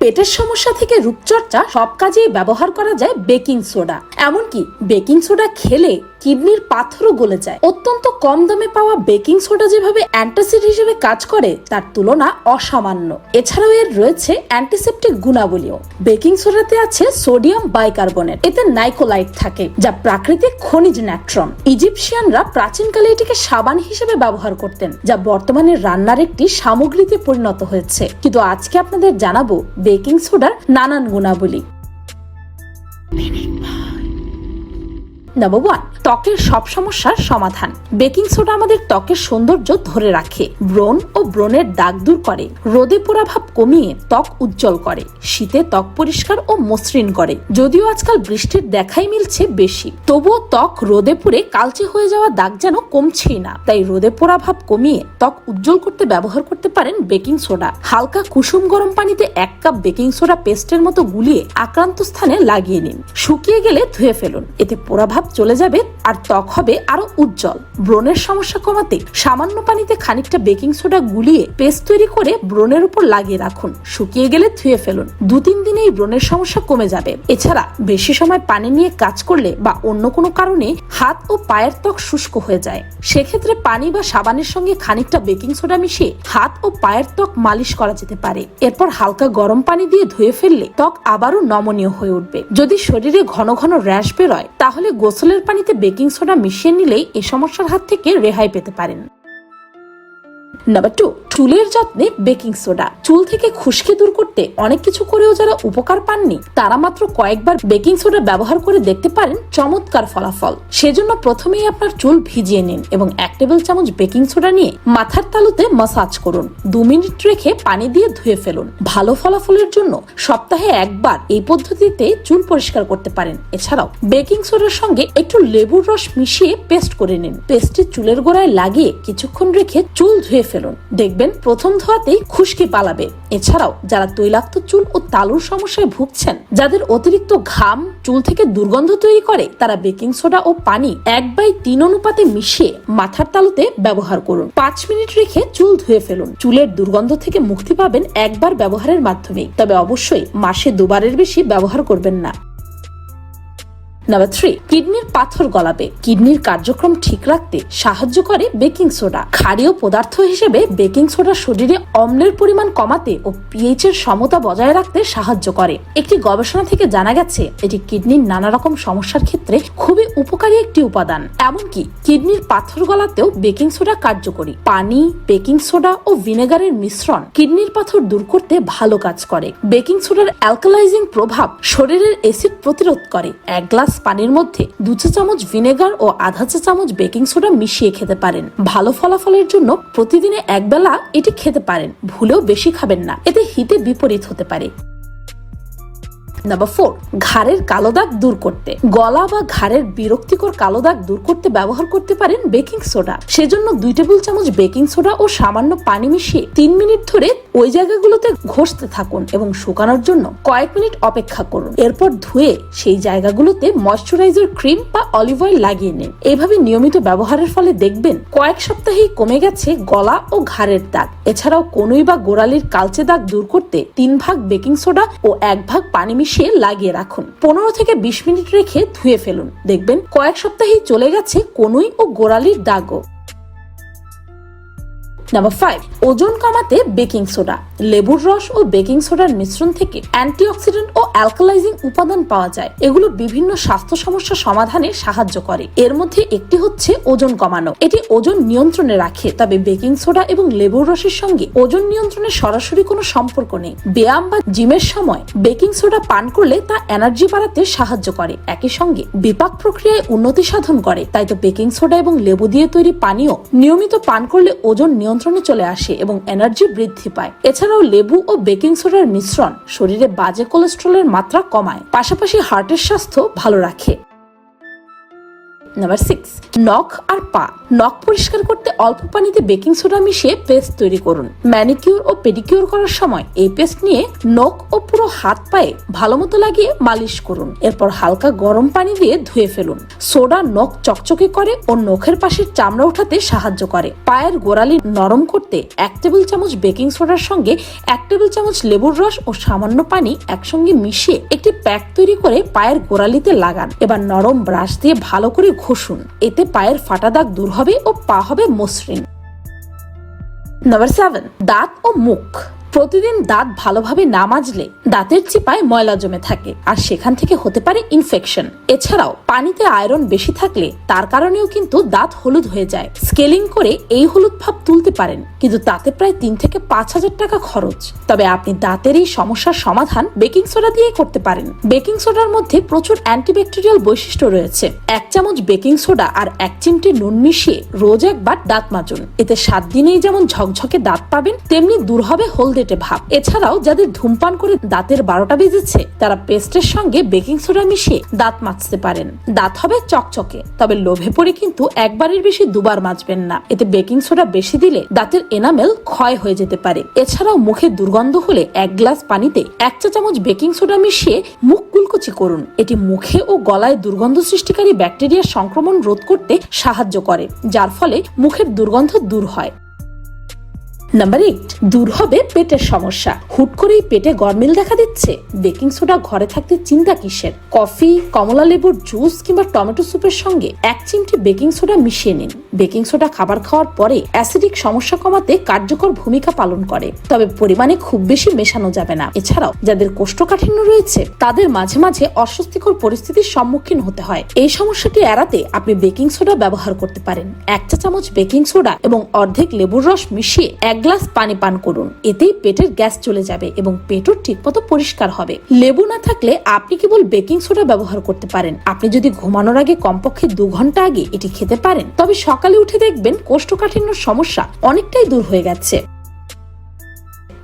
পেটের সমস্যা থেকে রূপচর্চা সব কাজেই ব্যবহার করা যায় বেকিং সোডা। এমনকি বেকিং সোডা খেলে কিডনির পাথরও গলে যায়। অত্যন্ত কম দামে পাওয়া বেকিং সোডা যেভাবে অ্যান্টাসিড হিসেবে কাজ করে, তার তুলনা অসামান্য। এছাড়াও এর রয়েছে অ্যান্টিসেপ্টিক গুণাবলীও। বেকিং সোডাতে আছে সোডিয়াম বাইকার্বনেট। এতে নাইকোলাইট থাকে, যা প্রাকৃতিক খনিজ ন্যাট্রন। ইজিপশিয়ানরা প্রাচীনকালে এটিকে সাবান হিসেবে ব্যবহার করতেন, যা বর্তমানে রান্নার একটি সামগ্রীতে পরিণত হয়েছে। কিন্তু আজকে আপনাদের জানাব বেকিং সোডার নানান গুণাবলী। নাম্বার ওয়ান ত্বকের সব সমস্যার সমাধান। বেকিং সোডা আমাদের ত্বকের সৌন্দর্য ধরে রাখে, ব্রণ ও ব্রণের দাগ দূর করে, রোদে পোড়া ভাব কমিয়ে ত্বক উজ্জ্বল করে, শীতে ত্বক পরিষ্কার ও মসৃণ করে। যদিও আজকাল বৃষ্টির দেখাই মিলছে বেশি, তবুও ত্বক রোদে পুড়ে কালচে হয়ে যাওয়া দাগ যেন কমছেই না। তাই রোদে পোড়া ভাব কমিয়ে ত্বক উজ্জ্বল করতে ব্যবহার করতে পারেন বেকিং সোডা। হালকা কুসুম গরম পানিতে এক কাপ বেকিং সোডা পেস্টের মতো গুলিয়ে আক্রান্ত স্থানে লাগিয়ে নিন। শুকিয়ে গেলে ধুয়ে ফেলুন, এতে পোড়া ভাব চলে যাবে আর ত্বক হবে আরও উজ্জ্বল। ব্রণের সমস্যা কমাতে সামান্য পানিতে খানিকটা বেকিং সোডা গুলিয়ে পেস্ট তৈরি করে ব্রণের উপর লাগিয়ে রাখুন। শুকিয়ে গেলে ধুয়ে ফেলুন। দু তিন দিনে এই ব্রণের সমস্যা কমে যাবে। এছাড়া বেশি সময় পানি নিয়ে কাজ করলে বা অন্য কোনো কারণে হাত ও পায়ের ত্বক শুষ্ক হয়ে যায়। সেক্ষেত্রে পানি বা সাবানের সঙ্গে খানিকটা বেকিং সোডা মিশিয়ে হাত ও পায়ের ত্বক মালিশ করা যেতে পারে। এরপর হালকা গরম পানি দিয়ে ধুয়ে ফেললে ত্বক আবারও নমনীয় হয়ে উঠবে। যদি শরীরে ঘন ঘন র্যাশ বেরোয়, তাহলে গোসলের পানিতে বেকিং সোডা মিশিয়ে নিলেই এ সমস্যার হাত থেকে রেহাই পেতে পারেন। নাম্বার টু চুলের যত্নে বেকিং সোডা চুল থেকে খুশকি দূর করতে অনেক কিছু করেও যারা উপকার পাননি, তারা মাত্র কয়েকবার বেকিং সোডা ব্যবহার করে দেখতে পারেন চমৎকার ফলাফল। সেজন্য প্রথমেই আপনার চুল ভিজিয়ে নিন এবং এক টেবিল চামচ বেকিং সোডা নিয়ে মাথার তালুতে মাসাজ করুন। দু মিনিট রেখে পানি দিয়ে ধুয়ে ফেলুন। ভালো ফলাফলের জন্য সপ্তাহে একবার এই পদ্ধতিতে চুল পরিষ্কার করতে পারেন। এছাড়াও বেকিং সোডার সঙ্গে একটু লেবুর রস মিশিয়ে পেস্ট করে নিন। পেস্টটি চুলের গোড়ায় লাগিয়ে কিছুক্ষণ রেখে চুল ধুয়ে ফেলুন। দেখবেন প্রথম ধোয়াতেই খুশকি পালাবে। এছাড়াও যারা তৈলাক্ত চুল ও তালুর সমস্যায় ভুগছেন, যাদের অতিরিক্ত ঘাম, চুল থেকে দুর্গন্ধ তৈরি করে, তারা বেকিং সোডা ও পানি এক বাই তিন অনুপাতে মিশিয়ে মাথার তালুতে ব্যবহার করুন। পাঁচ মিনিট রেখে চুল ধুয়ে ফেলুন। চুলের দুর্গন্ধ থেকে মুক্তি পাবেন একবার ব্যবহারের মাধ্যমে তবে অবশ্যই মাসে দুবারের বেশি ব্যবহার করবেন না। নাম্বার থ্রি কিডনির পাথর গলাবে। কিডনির কার্যক্রম ঠিক রাখতে সাহায্য করে বেকিং সোডা ক্ষারীয় পদার্থ হিসেবে বেকিং সোডা শরীরে অম্লের পরিমাণ কমাতে ও পিএইচ এর সমতা বজায় রাখতে সাহায্য করে। একটি গবেষণা থেকে জানা গেছে, এটি কিডনির নানা রকম সমস্যার ক্ষেত্রে খুবই উপকারী একটি উপাদান। এমনকি কিডনির পাথর গলাতেও বেকিং সোডা কার্যকরী। পানি বেকিং সোডা ও ভিনেগারের মিশ্রণ কিডনির পাথর দূর করতে ভালো কাজ করে। বেকিং সোডার অ্যালকালাইজিং প্রভাব শরীরের অ্যাসিড প্রতিরোধ করে। এক গ্লাস পানির মধ্যে দু চা চামচ ভিনেগার ও আধা চা চামচ বেকিং সোডা মিশিয়ে খেতে পারেন। ভালো ফলাফলের জন্য প্রতিদিনে এক বেলা এটি খেতে পারেন। ভুলেও বেশি খাবেন না। এতে হিতে বিপরীত হতে পারে। নাম্বার ফোর ঘাড়ের কালো দাগ দূর করতে। গলা বা ঘাড়ের বিরক্তিকর কালো দাগ দূর করতে ব্যবহার করতে পারেন বেকিং সোডা। সেজন্য দুই টেবিল চামচ বেকিং সোডা ও সামান্য পানি মিশিয়ে তিন মিনিট ধরে ওই জায়গাগুলোতে ঘষতে থাকুন এবং শুকানোর জন্য কয়েক মিনিট অপেক্ষা করুন। এরপর ধুয়ে সেই জায়গাগুলোতে ময়শ্চারাইজার ক্রিম বা অলিভ অয়েল লাগিয়ে নিন। এভাবে নিয়মিত ব্যবহারের ফলে দেখবেন কয়েক সপ্তাহেই কমে গেছে গলা ও ঘাড়ের দাগ। এছাড়াও কনুই বা গোড়ালির কালচে দাগ দূর করতে তিন ভাগ বেকিং সোডা ও এক ভাগ পানি মিশিয়ে লাগিয়ে রাখুন। পনেরো থেকে বিশ মিনিট রেখে ধুয়ে ফেলুন। দেখবেন কয়েক সপ্তাহেই চলে গেছে কনুই ও গোড়ালির দাগও। নাম্বার ফাইভ ওজন কমাতে বেকিং সোডা লেবুর রস ও বেকিং সোডার মিশ্রণ থেকে অ্যান্টিঅক্সিডেন্ট ও অ্যালকালাইজিং উপাদান পাওয়া যায়। এগুলো বিভিন্ন স্বাস্থ্য সমস্যা সমাধানে সাহায্য করে। এর মধ্যে একটি হচ্ছে ওজন কমানো। এটি ওজন নিয়ন্ত্রণে রাখে, তবে বেকিং সোডা এবং লেবুর রসের সঙ্গে ওজন নিয়ন্ত্রণের সরাসরি কোনো সম্পর্ক নেই। ব্যায়াম বা জিমের সময় বেকিং সোডা পান করলে তা এনার্জি বাড়াতে সাহায্য করে। একই সঙ্গে বিপাক প্রক্রিয়ায় উন্নতি সাধন করে। তাই তো বেকিং সোডা এবং লেবু দিয়ে তৈরি পানীয় নিয়মিত পান করলে ওজন নিয়ন্ত্রণে চলে আসে এবং এনার্জি বৃদ্ধি পায়। এছাড়াও লেবু ও বেকিং সোডার মিশ্রণ শরীরে বাজে কোলেস্ট্রলের মাত্রা কমায়। পাশাপাশি হার্টের স্বাস্থ্য ভালো রাখে। নাম্বার সিক্স নখ আর পা। নখ পরিষ্কার করতে অল্প পানিতে বেকিং সোডা মিশিয়ে পেস্ট তৈরি করুন। ম্যানিকিউর ও পেডিকিউর করার সময় এই পেস্ট নিয়ে নখ ও পুরো হাত পায়ে ভালো মতো লাগিয়ে মালিশ করুন। এরপর হালকা গরম পানি দিয়ে ধুয়ে ফেলুন। সোডা নখ চকচকে করে ও নখের পাশের চামড়া উঠাতে সাহায্য করে। পায়ের গোড়ালি নরম করতে এক টেবিল চামচ বেকিং সোডার সঙ্গে এক টেবিল চামচ লেবুর রস ও সামান্য পানি একসঙ্গে মিশিয়ে একটি প্যাক তৈরি করে পায়ের গোড়ালিতে লাগান। এবার নরম ব্রাশ দিয়ে ভালো করে ঘষুন। এতে পায়ের ফাটা দাগ দূর হবে ও পা হবে মসৃণ। নাম্বার সেভেন দাঁত ও মুখ। প্রতিদিন দাঁত ভালোভাবে না মাজলে দাঁতের চিপায় ময়লা জমে থাকে, আর সেখান থেকে হতে পারে ইনফেকশন এছাড়াও পানিতে আয়রন বেশি থাকলে তার কারণেও কিন্তু দাঁত হলুদ হয়ে যায়। স্কেলিং করে এই হলুদ ভাব তুলতে পারেন, কিন্তু তাতে প্রায় তিন থেকে পাঁচ হাজার টাকা খরচ। তবে আপনি দাঁতের এই সমস্যার সমাধান বেকিং সোডা দিয়ে করতে পারেন। বেকিং সোডার মধ্যে প্রচুর অ্যান্টিব্যাকটেরিয়াল বৈশিষ্ট্য রয়েছে। এক চামচ বেকিং সোডা আর এক চিমটি নুন মিশিয়ে রোজ একবার দাঁত মাজুন। এতে সাত দিনেই যেমন ঝকঝকে দাঁত পাবেন, তেমনি দূর হবে হলদেটে ভাব। এছাড়াও যাদের ধূমপান করে দাঁতের বারোটা বেজেছে, তারা পেস্টের সঙ্গে বেকিং সোডা মিশিয়ে দাঁত মাজতে পারেন। দাঁত হবে চকচকে, তবে লোভে পড়ে কিন্তু একবারের বেশি দুবার মাজবেন না। এতে বেকিং সোডা বেশি দিলে দাঁতের এনামেল ক্ষয় হয়ে যেতে পারে। এছাড়াও মুখে দুর্গন্ধ হলে এক গ্লাস পানিতে এক চা চামচ বেকিং সোডা মিশিয়ে মুখ কুলকুচি করুন। এটি মুখে ও গলায় দুর্গন্ধ সৃষ্টিকারী ব্যাকটেরিয়ার সংক্রমণ রোধ করতে সাহায্য করে, যার ফলে মুখের দুর্গন্ধ দূর হয়। নাম্বার এইট দূর হবে পেটের সমস্যা। হুট করেই পেটে গরমিল দেখা দিচ্ছে। বেকিং সোডা ঘরে থাকতে চিন্তা কিসের? কফি, কমলা লেবুর জুস কিংবা টমেটো স্যুপের সঙ্গে এক চিমটি বেকিং সোডা মিশিয়ে নিন। বেকিং সোডা খাবার খাওয়ার পরে অ্যাসিডিক সমস্যা কমাতে কার্যকর ভূমিকা পালন করে। তবে পরিমাণে খুব বেশি মেশানো যাবে না। এছাড়াও, যাদের কোষ্ঠকাঠিন্য রয়েছে, তাদের মাঝে মাঝে অস্বস্তিকর পরিস্থিতির সম্মুখীন হতে হয়। এই সমস্যাটি এড়াতে আপনি বেকিং সোডা ব্যবহার করতে পারেন। এক চা চামচ বেকিং সোডা এবং অর্ধেক লেবুর রস মিশিয়ে এক গ্লাস পানি পান করুন। এতেই পেটের গ্যাস চলে যাবে এবং পেটও ঠিকমতো পরিষ্কার হবে। লেবু না থাকলে আপনি কেবল বেকিং সোডা ব্যবহার করতে পারেন। আপনি যদি ঘুমানোর আগে কমপক্ষে দু ঘণ্টা আগে এটি খেতে পারেন, তবে সকালে উঠে দেখবেন কোষ্ঠকাঠিন্য সমস্যা অনেকটাই দূর হয়ে গেছে।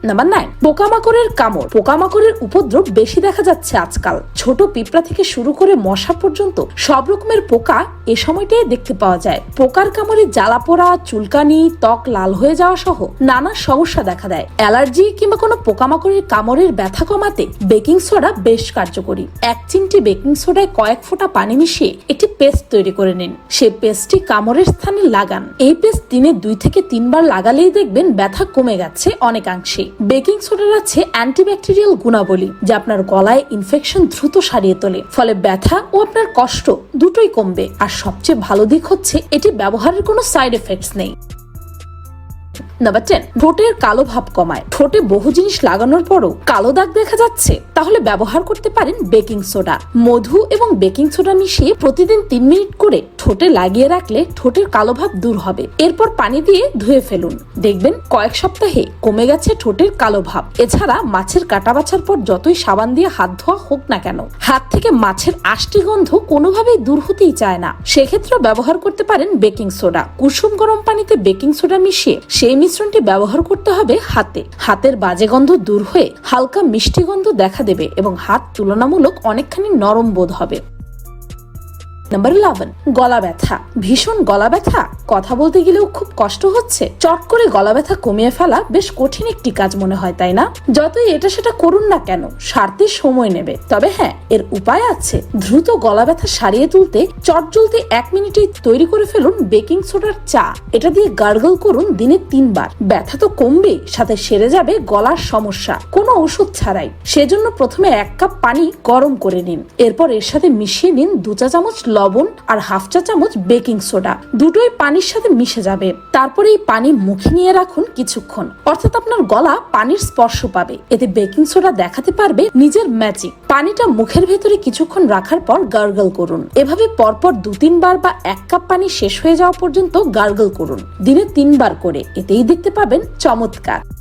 নাম্বার নাইন পোকামাকড়ের কামড়। পোকামাকড়ের উপদ্রব বেশি দেখা যাচ্ছে আজকাল। ছোট পিঁপড়া থেকে শুরু করে মশা পর্যন্ত সব রকমের পোকা এ সময়টাই দেখতে পাওয়া যায়। পোকার কামড়ে জ্বালা পোড়া, চুলকানি, ত্বক লাল হয়ে যাওয়া সহ নানা সমস্যা দেখা দেয়। অ্যালার্জি কিংবা কোনো পোকামাকড়ের কামড়ের ব্যথা কমাতে বেকিং সোডা বেশ কার্যকরী। এক চিমটি বেকিং সোডায় কয়েক ফোঁটা পানি মিশিয়ে একটি পেস্ট তৈরি করে নিন। সেই পেস্টটি কামড়ের স্থানে লাগান। এই পেস্ট দিনে দুই থেকে তিনবার লাগালেই দেখবেন ব্যথা কমে গেছে অনেকাংশে বেকিং সোডার আছে অ্যান্টিব্যাকটেরিয়াল গুণাবলী, যা আপনার গলায় ইনফেকশন দ্রুত সারিয়ে তোলে। ফলে ব্যথা ও আপনার কষ্ট দুটোই কমবে। আর সবচেয়ে ভালো দিক হচ্ছে, এটি ব্যবহারের কোনো সাইড এফেক্টস নেই। নাম্বার টেন ঠোঁটের কালো ভাব কমায়। ঠোঁটে বহু জিনিস লাগানোর পরও কালো দাগ দেখা যাচ্ছে। তাহলে ব্যবহার করতে পারেন বেকিং সোডা। মধু এবং বেকিং সোডা মিশিয়ে প্রতিদিন তিন মিনিট করে ঠোঁটে লাগিয়ে রাখলে ঠোঁটের কালো ভাব দূর হবে। এরপর পানি দিয়ে ধুয়ে ফেলুন। দেখবেন কয়েক সপ্তাহে কমে গেছে ঠোঁটের কালো ভাব। এছাড়া মাছের কাটা বাছার পর যতই সাবান দিয়ে হাত ধোয়া হোক না কেন, হাত থেকে মাছের আষ্টি গন্ধ কোনোভাবেই দূর হতেই চায় না। সেক্ষেত্রে ব্যবহার করতে পারেন বেকিং সোডা। কুসুম গরম পানিতে বেকিং সোডা মিশিয়ে সেই মিশ্রণটি ব্যবহার করতে হবে হাতে। হাতের বাজে গন্ধ দূর হয়ে হালকা মিষ্টি গন্ধ দেখা দেবে এবং হাত তুলনামূলক অনেকখানি নরম বোধ হবে। নাম্বার ইলেভেন গলা ব্যথা। ভীষণ গলা ব্যথা। কথা বলতে গেলেও খুব কষ্ট হচ্ছে। চট করে গলা ব্যথা কমিয়ে ফেলা বেশ কঠিন একটি কাজ মনে হয়, তাই না? যতই এটা সেটা করুন না কেন, সারতে সময় নেবে। তবে হ্যাঁ এর উপায় আছে। দ্রুত গলা ব্যথা সারিয়ে তুলতে চট জ্বলতে এক মিনিটে তৈরি করে ফেলুন বেকিং সোডার চা। এটা দিয়ে গার্গল করুন দিনে তিনবার। ব্যথা তো কমবেই, সাথে সেরে যাবে গলার সমস্যা। কোনো ওষুধ ছাড়াই। সেজন্য প্রথমে এক কাপ পানি গরম করে নিন। এরপর এর সাথে মিশিয়ে নিন দু চা চামচ লবণ আর হাফ চা চামচ বেকিং সোডা। দুটোই পানির সাথে মিশে যাবে। তারপরে এই পানি মুখে নিয়ে রাখুন কিছুক্ষণ। অর্থাৎ আপনার গলা পানির স্পর্শ পাবে। এতে বেকিং সোডা দেখাতে পারবে নিজের ম্যাজিক। পানিটা মুখের ভেতরে কিছুক্ষণ রাখার পর গার্গল করুন। এভাবে পরপর দু তিনবার বা এক কাপ পানি শেষ হয়ে যাওয়া পর্যন্ত গার্গল করুন। দিনে তিনবার করে। এতেই দেখতে পাবেন চমৎকার।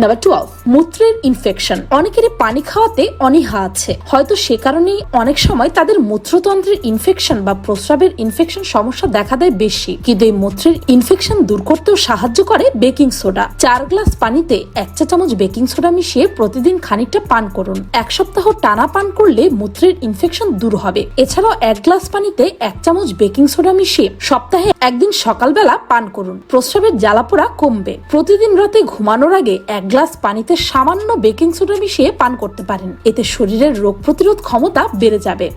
নাম্বার টুয়েলভ মূত্রের ইনফেকশন অনেকেরই পানি খাওয়াতে অনীহা আছে। হয়তো সে কারণেই অনেক সময় তাদের মূত্রতন্ত্রের ইনফেকশন বা প্রস্রাবের ইনফেকশন সমস্যা দেখা দেয় বেশি। কিন্তু এই মূত্রের ইনফেকশন দূর করতেও সাহায্য করে বেকিং সোডা চার গ্লাস পানিতে এক চা চামচ বেকিং সোডা মিশিয়ে প্রতিদিন খানিকটা পান করুন। এক সপ্তাহ টানা পান করলে মূত্রের ইনফেকশন দূর হবে। এছাড়াও এক গ্লাস পানিতে এক চামচ বেকিং সোডা মিশিয়ে সপ্তাহে একদিন সকালবেলা পান করুন। প্রস্রাবের জ্বালাপোড়া কমবে। প্রতিদিন রাতে ঘুমানোর আগে এক গ্লাস পানিতে সামান্য বেকিং সোডা মিশিয়ে পান করতে পারেন। এতে শরীরের রোগ প্রতিরোধ ক্ষমতা বেড়ে যাবে।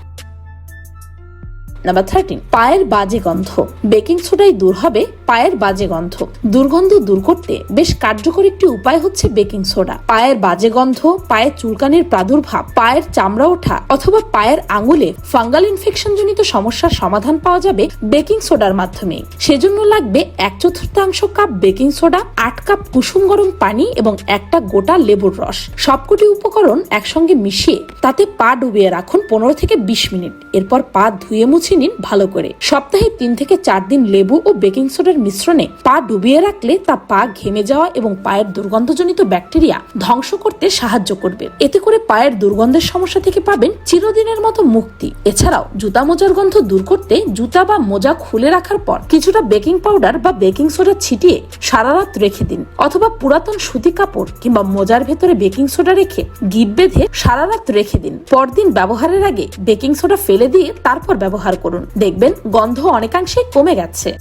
নাম্বার থার্টিন পায়ের বাজে গন্ধ। বেকিং সোডাই দূর হবে পায়ের বাজে গন্ধ। দুর্গন্ধ দূর করতে বেশ কার্যকর একটি উপায় হচ্ছে বেকিং সোডা। পায়ের বাজে গন্ধ, পায়ের চুলকানির প্রাদুর্ভাব, পায়ের চামড়া ওঠা অথবা পায়ের আঙুলে ফাঙ্গাল ইনফেকশন জনিত সমস্যার সমাধান পাওয়া যাবে বেকিং সোডার মাধ্যমে। সেজন্য লাগবে এক চতুর্থাংশ কাপ বেকিং সোডা, আট কাপ কুসুম গরম পানি এবং একটা গোটা লেবুর রস। সবকটি উপকরণ একসঙ্গে মিশিয়ে তাতে পা ডুবিয়ে রাখুন পনেরো থেকে বিশ মিনিট। এরপর পা ধুয়ে মুছে নিন ভালো করে। সপ্তাহে তিন থেকে চার দিন লেবু ও বেকিং সোডার মিশ্রণে পা ডুবিয়ে রাখলে তা পা ঘেমে যাওয়া এবং পায়ের দুর্গন্ধজনিত ব্যাকটেরিয়া ধ্বংস করতে সাহায্য করবে। এতে করে পায়ের দুর্গন্ধের সমস্যা থেকে পাবেন চিরদিনের মতো মুক্তি। এছাড়াও জুতা মোজার গন্ধ দূর করতে জুতা বা মোজা খুলে রাখার পর কিছুটা বেকিং পাউডার বা বেকিং সোডা ছিটিয়ে সারা রাত রেখে দিন। অথবা পুরাতন সুতি কাপড় কিংবা মোজার ভেতরে বেকিং সোডা রেখে গিট বেঁধে সারা রাত রেখে দিন। পরদিন ব্যবহারের আগে বেকিং সোডা ফেলে দিয়ে তারপর ব্যবহার করুন। দেখবেন গন্ধ অনেকাংশে কমে গেছে।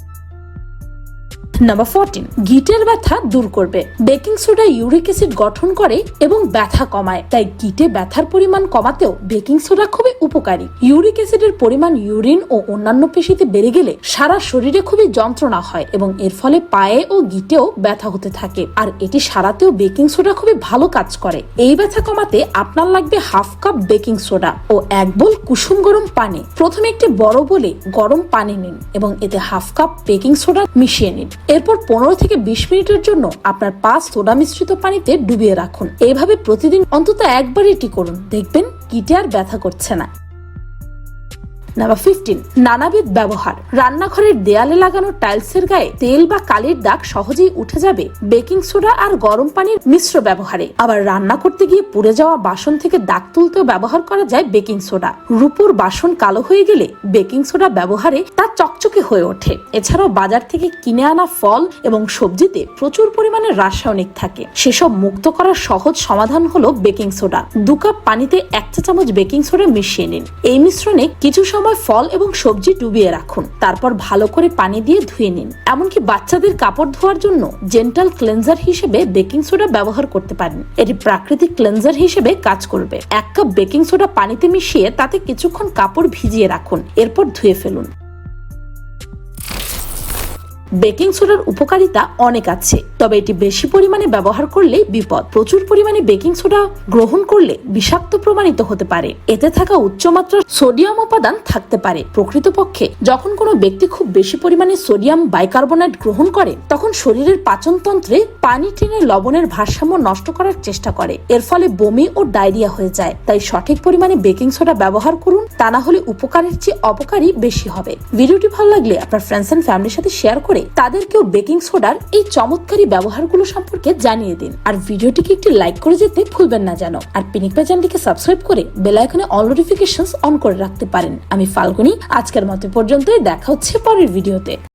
নাম্বার ফোরটিন গিটের ব্যথা দূর করবে। বেকিং সোডা ইউরিক অ্যাসিড গঠন করে এবং ব্যথা কমায়। তাই গিটে ব্যথার পরিমাণ কমাতেও বেকিং সোডা খুবই উপকারী। ইউরিক অ্যাসিডের পরিমাণ ইউরিন ও অন্যান্য পেশিতে বেড়ে গেলে সারা শরীরে খুবই যন্ত্রণা হয় এবং এর ফলে পায়ে ও গিটেও ব্যথা হতে থাকে। আর এটি সারাতেও বেকিং সোডা খুবই ভালো কাজ করে। এই ব্যথা কমাতে আপনার লাগবে হাফ কাপ বেকিং সোডা ও এক বোল কুসুম গরম পানি। প্রথমে একটি বড় বলে গরম পানি নিন এবং এতে হাফ কাপ বেকিং সোডা মিশিয়ে নিন। এরপর পনেরো থেকে বিশ মিনিটের জন্য আপনার পা সোডা মিশ্রিত পানিতে ডুবিয়ে রাখুন। এভাবে প্রতিদিন অন্তত একবার এটি করুন। দেখবেন কিটে আর ব্যথা করছে না। Number fifteen. নানাবিধ ব্যবহার। রান্নাঘরের দেয়ালে লাগানো টাইলসের গায়ে তেল বা কালির দাগ সহজেই উঠে যাবে। বেকিং সোডা আর গরম পানির মিশ্র ব্যবহারে। আবার রান্না করতে গিয়ে পুড়ে যাওয়া বাসন থেকে দাগ তুলতেও ব্যবহার করা যায় বেকিং সোডা। রূপুর বাসন কালো হয়ে গেলে বেকিং সোডা ব্যবহারে তা চকচকে হয়ে ওঠে। এছাড়াও বাজার থেকে কিনে আনা ফল এবং সবজিতে প্রচুর পরিমাণে রাসায়নিক থাকে। সেসব মুক্ত করার সহজ সমাধান হলো বেকিং সোডা। দু কাপ পানিতে এক চা চামচ বেকিং সোডা মিশিয়ে নিন। এই মিশ্রণে কিছু সময় ফল এবং সবজি ডুবিয়ে রাখুন। তারপর ভালো করে পানি দিয়ে ধুয়ে নিন। এমনকি বাচ্চাদের কাপড় ধোয়ার জন্য জেন্টাল ক্লেনজার হিসেবে বেকিং সোডা ব্যবহার করতে পারেন। এটি প্রাকৃতিক ক্লেনজার হিসেবে কাজ করবে। এক কাপ বেকিং সোডা পানিতে মিশিয়ে তাতে কিছুক্ষণ কাপড় ভিজিয়ে রাখুন। এরপর ধুয়ে ফেলুন। বেকিং সোডার উপকারিতা অনেক আছে, তবে এটি বেশি পরিমাণে ব্যবহার করলে বিপদ। প্রচুর পরিমাণে বেকিং সোডা গ্রহণ করলে বিষাক্ত প্রমাণিত হতে পারে। এতে থাকা উচ্চমাত্রার সোডিয়াম উপাদান থাকতে পারে। প্রকৃতপক্ষে, যখন কোনো ব্যক্তি খুব বেশি পরিমাণে সোডিয়াম বাইকার্বনেট গ্রহণ করে, তখন শরীরের পাচনতন্ত্রে পানি টেনে লবণের ভারসাম্য নষ্ট করার চেষ্টা করে। এর ফলে বমি ও ডায়রিয়া হয়ে যায়। তাই সঠিক পরিমাণে বেকিং সোডা ব্যবহার করুন, তা না হলে উপকারের চেয়ে অপকারই বেশি হবে। ভিডিওটি ভালো লাগলে আপনার ফ্রেন্ডস অ্যান্ড ফ্যামিলির সাথে শেয়ার করে তাদেরকেও বেকিং সোডার এই চমৎকারী ব্যবহারগুলো সম্পর্কে জানিয়ে দিন। আর ভিডিওটিকে একটি লাইক করে যেতে ভুলবেন না যেন। আর পিনিক চ্যানেলটিকে সাবস্ক্রাইব করে বেল আইকনে অল নোটিফিকেশন অন করে রাখতে পারেন। আমি ফাল্গুনি, আজকের মতো পর্যন্তই। দেখা হচ্ছে পরের ভিডিওতে।